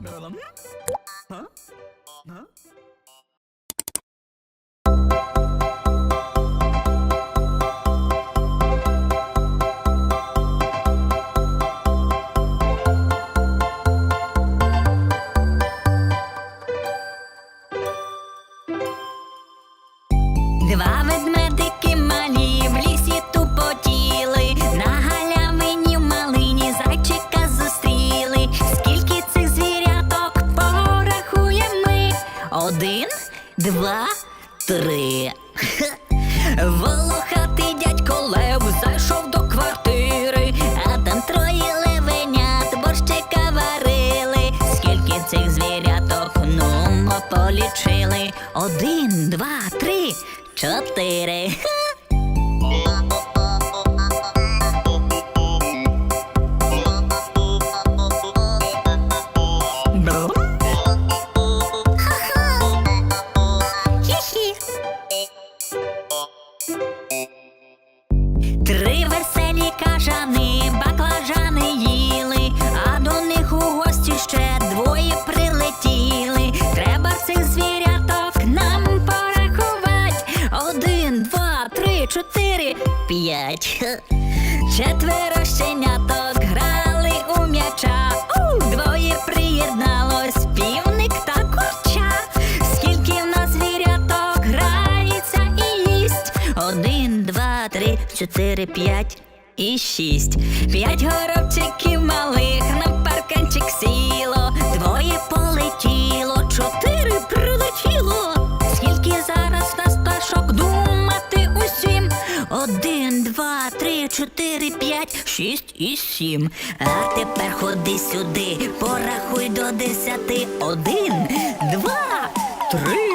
Два ведмедики два, три. Волохатий дядько Лев зайшов до квартири, а там троє левенят борщика варили. Скільки цих звіряток, ну, полічили. Один, два, три, чотири. Двоє прилетіли. Треба цих звіряток нам порахувати. Один, два, три, чотири, п'ять. Четверо щеняток грали у м'яча. Двоє приєдналось, півник та курча. Скільки в нас звіряток грається і їсть. Один, два, три, чотири, п'ять і шість. П'ять горобчиків малих на парканчик сіло. Чотири, п'ять, шість і сім. А тепер ходи сюди, порахуй до десяти. Один, два, три,